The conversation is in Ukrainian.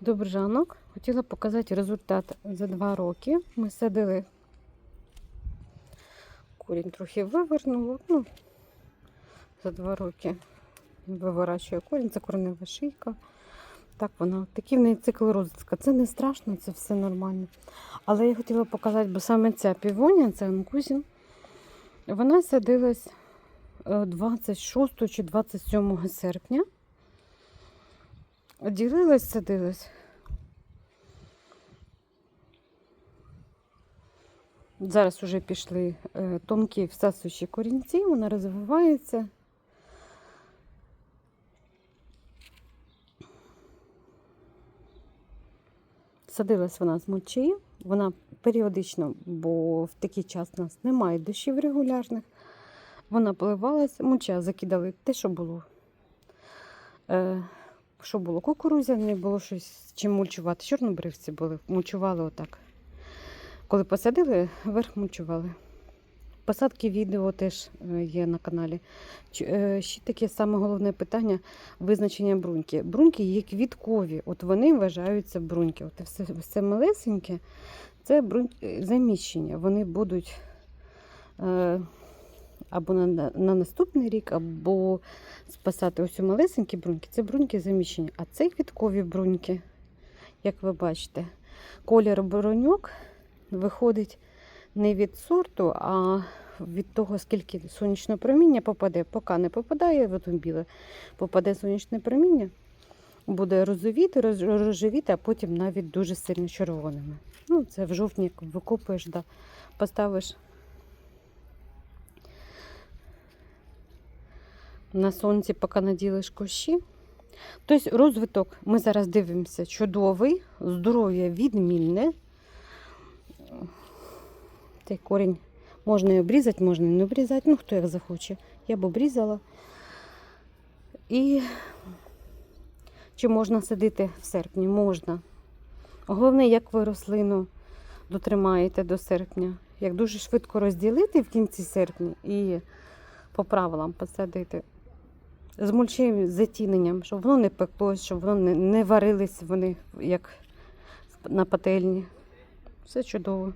Добрий ранок. Хотіла показати результат за два роки. Ми садили корінь трохи вивернуло. Ну, за два роки виворачує корінь, це коренева шийка. Так вона, такий в неї цикл розвитку. Це не страшно, це все нормально. Але я хотіла показати, бо саме ця півонія, це анкузін, вона садилась е, 26 чи 27 серпня. Ділилась, садилась. Зараз вже пішли е, тонкі всасуючі корінці, вона розвивається. Садилась вона з мочі, вона періодично, бо в такий час у нас немає дощів регулярних. Вона поливалась, моча закидали те, що було. Що було? Кукурузя, не було щось чим мульчувати. Чорнобривці були, мульчували отак. Коли посадили, верх мульчували. Посадки відео теж е, є на каналі. Е, Ще таке саме головне питання визначення бруньки. Бруньки є квіткові, от вони вважаються бруньки. От все, все малесеньке це брунь... е, заміщення. Вони будуть або на, на наступний рік, або спасати ось малесенькі бруньки. Це бруньки заміщення. А це квіткові бруньки, як ви бачите. Колір бруньок виходить не від сорту, а від того, скільки сонячного проміння попаде. Поки не попадає, от в біле, попаде сонячне проміння, буде розовіти, роз- розживіти, а потім навіть дуже сильно червоними. Ну, це в жовтні як викопуєш, да, поставиш на сонці, поки наділиш кущі. Тобто розвиток, ми зараз дивимося, чудовий, здоров'я відмінне. Цей корінь можна і обрізати, можна і не обрізати. Ну, хто як захоче. Я б обрізала. І чи можна садити в серпні? Можна. Головне, як ви рослину дотримаєте до серпня. Як дуже швидко розділити в кінці серпня і по правилам посадити. З мульчим затіненням, щоб воно не пеклось, щоб воно не, не варились вони як на пательні. Все чудово.